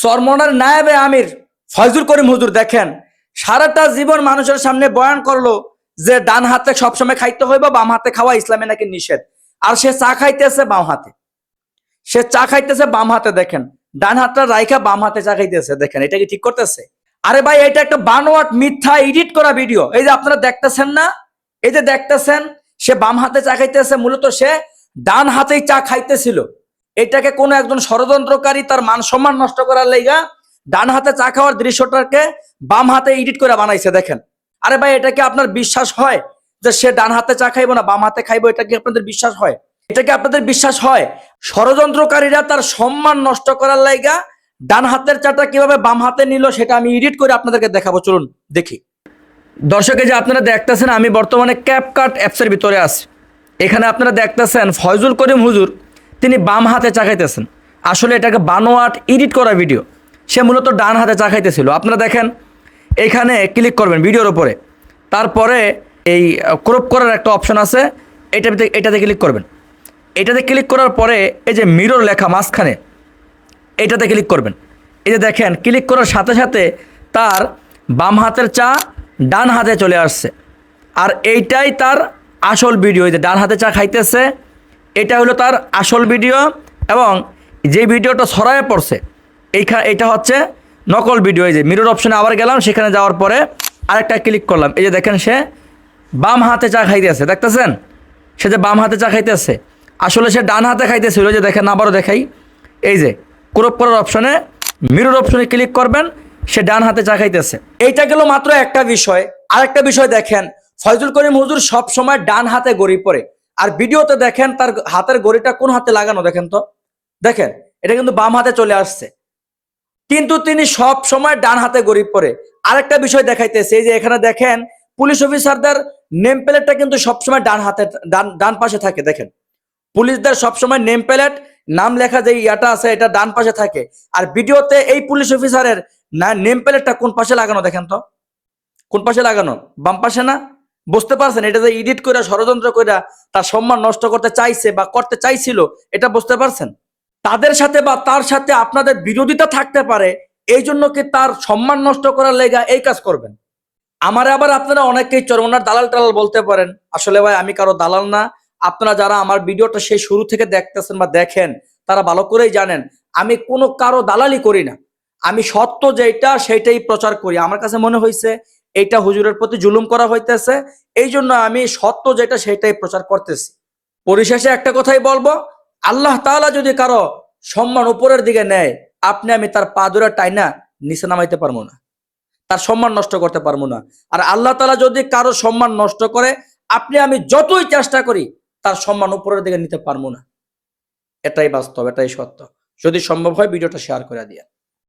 সরমনার নায়েবে আমির ফয়জুল করিম হুজুর দেখেন, সারাটা জীবন মানুষের সামনে বয়ান করল যে ডান হাতে সবসময় খাইতে হইব, বাম হাতে খাওয়া ইসলামে নাকি নিষেধ। আর সে চা খাইতেছে বাম হাতে। সে চা খাইতেছে বাম হাতে দেখেন, ডান হাতটা রাইখা বাম হাতে চা খাইতেছে দেখেন, এটা কি ঠিক করতেছে? আরে ভাই, এটা একটা বানোয়াট মিথ্যা এডিট করা ভিডিও। এই যে আপনারা দেখতেছেন না? এই যে দেখতেছেন, সে বাম হাতে চা খাইতেছে, মূলত সে ডান হাতেই চা খাইতেছিল। এটাকে কোনো একজন ষড়যন্ত্রকারী তার মান সম্মান নষ্ট করার লেগা ডান হাতে চা খাওয়ার দৃশ্যটাকে বাম হাতে এডিট করে বানাইছে, দেখেন। আরে ভাই, এটা কি আপনার বিশ্বাস হয় যে সে ডান হাতে চা খাইবো না বাম হাতে খাইবো? এটা কি আপনাদের বিশ্বাস হয়? এটা কি আপনাদের বিশ্বাস হয়? ষড়যন্ত্রকারীরা তার সম্মান নষ্ট করার লাইগা ডান হাতের চাটা কীভাবে বাম হাতে নিল সেটা আমি এডিট করে আপনাদেরকে দেখাবো। চলুন, দেখি। দর্শকে যে আপনারা দেখতেছেন, আমি বর্তমানে ক্যাপকাট অ্যাপসের ভিতরে আছি। এখানে আপনারা দেখতেছেন, ফয়জুল করিম হুজুর তিনি বাম হাতে চা খাইতেছেন। আসলে এটাকে বানোয়াট এডিট করা ভিডিও সে মূলত ডান হাতে চা খাইতেছিল। আপনারা দেখেন, এখানে ক্লিক করবেন ভিডিওর উপরে। তারপরে এই ক্রপ করার একটা অপশন আছে। এটাতে এটাতে ক্লিক করবেন। এটাতে ক্লিক করার পরে এই যে মিরর লেখা মাঝখানে, এটাতে ক্লিক করবেন। এই যে দেখেন ক্লিক করার সাথে সাথে তার বাম হাতের চা ডান হাতে চলে আসছে। আর এইটাই তার আসল ভিডিও এই যে ডান হাতে চা খাইতেছে এটা হলো তার আসল ভিডিও এবং যে ভিডিওটা ছড়ায় পড়ছে এইখানে এটা হচ্ছে নকল ভিডিও। এই যে মিরর অপশনে আবার গেলাম, সেখানে যাওয়ার পরে আরেকটা ক্লিক করলাম। এই যে দেখেন সে বাম হাতে চা খাইতেছে, দেখতেছেন? সে যে বাম হাতে চা খাইতেছে। আসলে সে ডান হাতে খাইতেছিল যে দেখেন, আবারও দেখাই। এই যে ক্রপ করার অপশনে মিরর অপশনে ক্লিক করবেন, সে ডান হাতে চা খাইতেছে। এইটা গেল মাত্র একটা বিষয়। আরেকটা বিষয় দেখেন, ফয়জুল করিম হুজুর সব সময় ডান হাতে গড়ি পড়ে। আর ভিডিওতে দেখেন তার হাতের গড়িটা কোন হাতে লাগানো দেখেন তো? দেখেন, এটা কিন্তু বাম হাতে চলে আসছে। কিন্তু তিনি সব সময় ডান হাতে গরিব পরে। আরেকটা বিষয় দেখাইতেছে, এই যে এখানে দেখেন, পুলিশ অফিসারদের নেম প্লেটটা কিন্তু সবসময় ডান হাতে, ডান ডান পাশে থাকে, দেখেন। পুলিশদের সবসময় নেম প্লেট, নাম লেখা যে ইয়াটা আছে, এটা ডান পাশে থাকে। আর ভিডিওতে এই পুলিশ অফিসারের নেম প্লেটটা কোন পাশে লাগানো দেখেন তো? কোন পাশে লাগানো? বাম পাশে না? বুঝতে পারছেন? এটা যে এডিট করে ষড়যন্ত্র করে তার সম্মান নষ্ট করতে চাইছে বা করতে চাইছিল, এটা বুঝতে পারছেন? তাদের সাথে বা তার সাথে আপনাদের বিরোধিতা থাকতে পারে, এই জন্য কি তার সম্মান নষ্ট করার লেগা এই কাজ করবেন? আমার আবার আপনারা অনেকেই চরমনার দালাল টালাল বলতে পারেন, আসলে ভাই, আমি কারও দালাল না। আপনারা যারা আমার ভিডিওটা সেই শুরু থেকে দেখতেছেন বা দেখেন, তারা ভালো করেই জানেন, আমি কোনো কারও দালালি করি না। আমি সত্য যেটা সেটাই প্রচার করি। আমার কাছে মনে হয়েছে এইটা হুজুরের প্রতি জুলুম করা হইতেছে। এই জন্য আমি সত্য যেটা সেটাই প্রচার করতেছি। পরিশেষে একটা কথাই বলব, আল্লাহ তাআলা যদি কারও সম্মান উপরের দিকে নেয়, আপনি আমি তার পা ধরে টাইনা নিচে নামাইতে পারব না। তার সম্মান নষ্ট করতে পারব না। আর আল্লাহ তালা যদি কারও সম্মান নষ্ট করে, আপনি আমি যতই চেষ্টা করি, তার সম্মান উপরের দিকে নিতে পারব না। এটাই বাস্তব, এটাই সত্য। যদি সম্ভব হয়, ভিডিওটা শেয়ার করে দিয়ে।